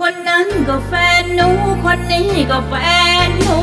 คนนั้นก็แฟนหนู คนนี้ก็แฟนหนู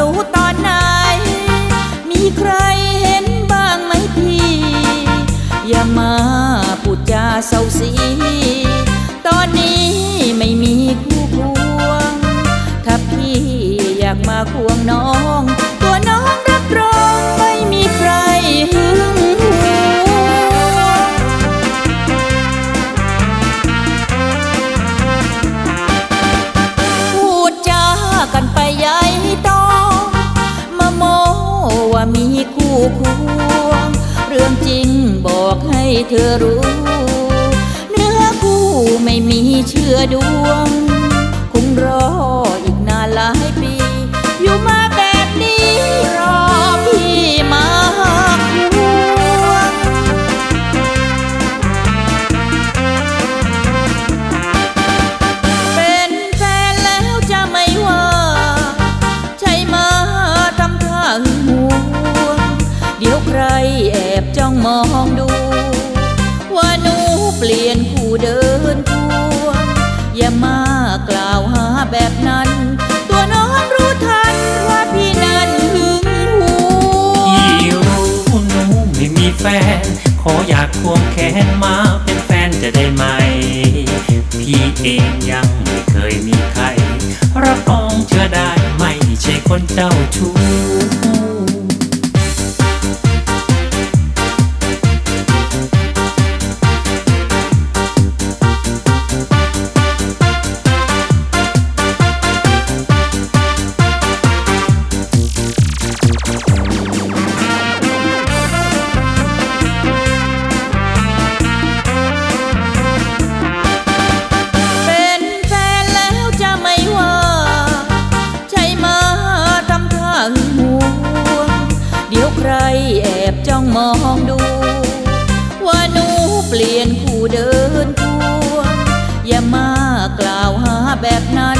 หนูตอนไหน มีใครเห็นบ้างไหมพี่ อย่ามาพูดจาเศร้าสี คู่ควง เรื่องจริงบอกให้เธอรู้ เนื้อคู่ไม่มีเชื่อดวง คงรอ เดี๋ยวใครแอบจ้องมองดู ว่าหนูเปลี่ยนคู่เดินควงอย่ามากล่าวหาแบบนั้น ตัวน้องรู้ทันว่าพี่นั้นหึงหวพี่รู้หนูไม่มีแฟน ขออยากควงแขนมาเป็นแฟนจะได้ไหม พี่เองยังไม่เคยมีใครรับรองเชื่อได้ไม่ใช่คนเจ้าชู้ จ้องมองดู ว่าหนูเปลี่ยนคู่เดินควงอย่ามากล่าวหาแบบนั้น